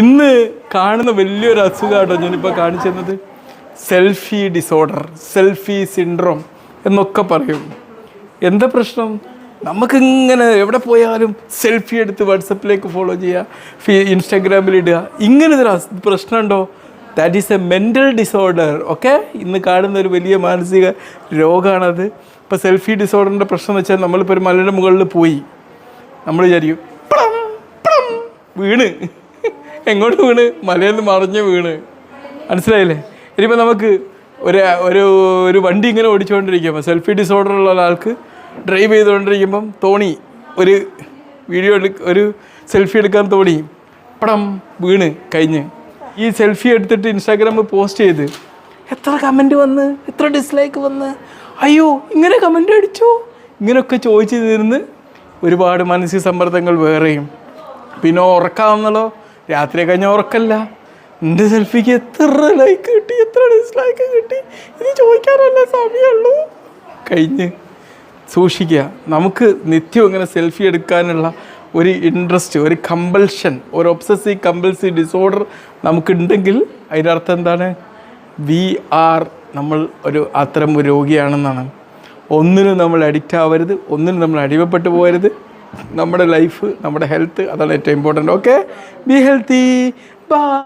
ഇന്ന് കാണുന്ന വലിയൊരു അസുഖമാട്ടോ ഞാനിപ്പോൾ കാണിച്ചു തന്നത്. സെൽഫി ഡിസോർഡർ സെൽഫി സിൻഡ്രോം എന്നൊക്കെ പറയും. എന്താ പ്രശ്നം? നമുക്കിങ്ങനെ എവിടെ പോയാലും സെൽഫി എടുത്ത് വാട്സപ്പിലേക്ക് ഫോളോ ചെയ്യുക ഇൻസ്റ്റാഗ്രാമിൽ ഇടുക. ഇങ്ങനെ ഒരു പ്രശ്നമുണ്ടോ? That is a mental disorder okay ഇന്ന് കാണുന്ന ഒരു വലിയ മാനസിക രോഗമാണത് ഇപ്പോൾ സെൽഫി ഡിസോർഡറിന്റെ പ്രശ്നം വെച്ചാൽ നമ്മളിപ്പോൾ ഒരു മലയുടെ മുകളിൽ പോയി. നമ്മൾ വിചാരിക്കും പ്ലം പ്ലം വീണ്. എങ്ങോട്ട് വീണ്? മലയിൽ നിന്ന് മറിഞ്ഞ് വീണ്. മനസ്സിലായില്ലേ? ഇനിയിപ്പോൾ നമുക്ക് ഒരു ഒരു ഒരു വണ്ടി ഇങ്ങനെ ഓടിച്ചുകൊണ്ടിരിക്കുമ്പോൾ സെൽഫി ഡിസോർഡർ ഉള്ള ഒരാൾക്ക് ഡ്രൈവ് ചെയ്തുകൊണ്ടിരിക്കുമ്പം തോണി ഒരു വീഡിയോ എടു ഒരു സെൽഫി എടുക്കാൻ തോണി പടം വീണ് കഴിഞ്ഞ്. ഈ സെൽഫി എടുത്തിട്ട് ഇൻസ്റ്റാഗ്രാമിൽ പോസ്റ്റ് ചെയ്ത് എത്ര കമന്റ് വന്ന്? എത്ര ഡിസ്ലൈക്ക് വന്ന്? അയ്യോ ഇങ്ങനെ കമന്റ് അടിച്ചോ? ഇങ്ങനെയൊക്കെ ചോദിച്ചു തീർന്ന് ഒരുപാട് മാനസിക സമ്മർദ്ദങ്ങൾ വേറെയും. പിന്നെ ഉറക്കാവുന്നല്ലോ രാത്രി കഴിഞ്ഞാൽ ഉറക്കല്ല. എന്റെ സെൽഫിക്ക് എത്ര ലൈക്ക് കിട്ടി? എത്ര ഡിസ്ലൈക്ക് കിട്ടി? ഇത് ചോദിക്കാറല്ല സമയമുള്ളൂ. കഴിഞ്ഞ് സൂക്ഷിക്കുക. നമുക്ക് നിത്യം ഇങ്ങനെ സെൽഫി എടുക്കാനുള്ള ഒരു ഇൻട്രസ്റ്റ് ഒരു കമ്പൽഷൻ ഒരു ഒബ്സസീവ് കമ്പൽസീവ് ഡിസോർഡർ നമുക്കുണ്ടെങ്കിൽ അതിന്റെ അർത്ഥം എന്താണ്? വി ആർ നമ്മൾ ഒരു അത്തരം രോഗിയാണെന്നാണ്. ഒന്നിനും നമ്മൾ അഡിക്റ്റ് ആവരുത് ഒന്നിനും നമ്മൾ അടിമപ്പെട്ടു പോകരുത്. നമ്മുടെ ലൈഫ് നമ്മുടെ ഹെൽത്ത് അതാണ് ഏറ്റവും important okay be healthy bye